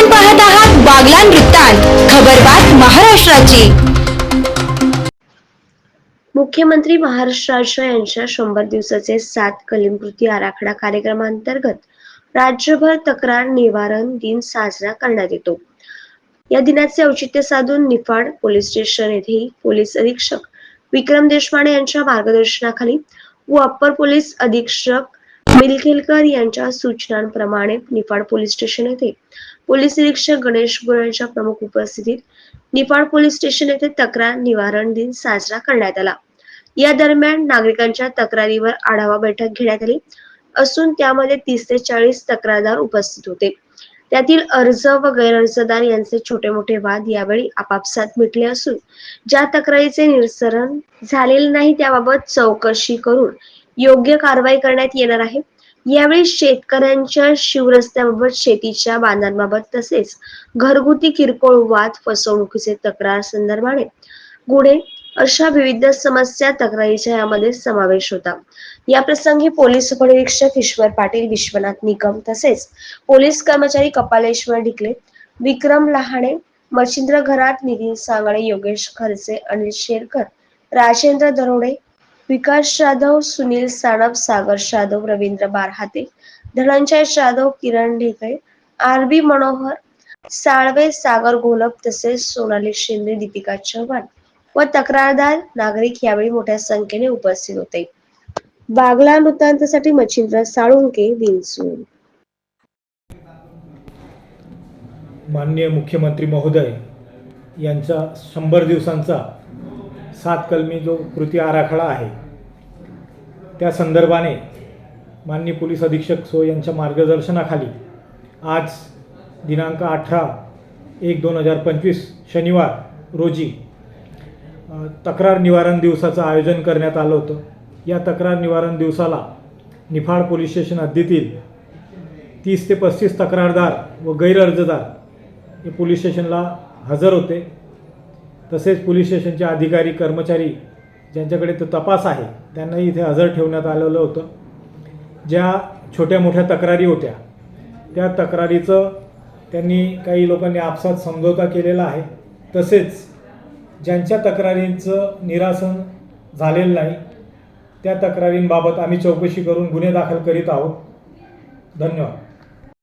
आपण पाहत आहात बागलान वृत्तांत खबरबात महाराष्ट्राची. मुख्यमंत्री महाराष्ट्र राज्य यांच्या शंभर दिवसाचे सात कलीम कृती आराखडा कार्यक्रमांतर्गत राज्यभर तक्रार निवारण दिन साजरा करण्यात येतो. या दिनाचे औचित्य साधून निफाड पोलीस स्टेशन येथे पोलीस अधीक्षक विक्रम देशपांडे यांच्या मार्गदर्शनाखाली व अप्पर पोलीस अधीक्षक मिलखेलकर यांच्या सूचनांप्रमाणे निफाड पोलीस स्टेशन येथे पोलीस निरीक्षक गणेश गुरांच्या प्रमुख उपस्थितीत निफाड पोलीस स्टेशन येथे तक्रार निवारण दिन साजरा करण्यात आला. या दरम्यान नागरिकांच्या तक्रारीवर आढावा बैठक घेण्यात आली असून त्यामध्ये तीस ते चाळीस तक्रारदार उपस्थित होते. त्यातील अर्ज व गैरअर्जदार यांचे छोटे मोठे वाद यावेळी आपापसात मिटले असून ज्या तक्रारीचे निरसरण झालेले नाही त्याबाबत चौकशी करून योग्य कारवाई करण्यात येणार आहे. यावेळी शेतकऱ्यांच्या शिवरस्त्याबाबत शेतीच्या बांधांबाबत तसेच घरगुती किरकोळ वाद फसवणुकीचे तक्रार संदर्भाने गुन्हे अशा विविध समस्या तक्रारीच्या यामध्ये समावेश होता. या प्रसंगी पोलीस उपनिरीक्षक ईश्वर पाटील विश्वनाथ निकम तसेच पोलीस कर्मचारी कपालेश्वर ढिकले विक्रम लहाणे मच्छिंद्र घरात निधी सांगणे योगेश खरसे अनिल शेरकर राजेंद्र दरोडे विकास जाधव सुनील साणप सागर जाधव रवींद्र बारहाते धनंजय जाधव किरण ढेकळे आर बी मनोहर साळवे सागर घोलप तसेच सोनाली शिंदे दीपिका चव्हाण व तक्रारदार नागरिक यावेळी मोठ्या संख्येने उपस्थित होते. बागला वृत्तांतासाठी मच्छिंद्र साळुंके विंचूर माननीय मुख्यमंत्री महोदय यांचा शंभर दिवसांचा सात कलमी जो कृती आराखडा आहे त्या संदर्भाने माननीय पोलीस अधीक्षक सो यांच्या मार्गदर्शनाखाली आज दिनांक अठरा एक दोन हजार पंचवीस शनिवार रोजी तक्रार निवारण दिवसाचं आयोजन करण्यात आलं होतं. या तक्रार निवारण दिवसाला निफाड पोलीस स्टेशन हद्दीतील तीस ते पस्तीस तक्रारदार व गैरअर्जदार हे पोलीस स्टेशनला हजर होते. तसेच पोलीस स्टेशनचे अधिकारी कर्मचारी ज्यांच्याकडे तो तपास आहे त्यांनाही इथे हजर ठेवण्यात आलेलं होतं. ज्या छोट्या मोठ्या तक्रारी होत्या त्या तक्रारीचं त्यांनी काही लोकांनी आपसात समझोता केलेला आहे. तसेच ज्यांच्या तक्रारींचं निरासन झालेलं नाही त्या तक्रारींबाबत आम्ही चौकशी करून गुन्हे दाखल करीत आहोत. धन्यवाद.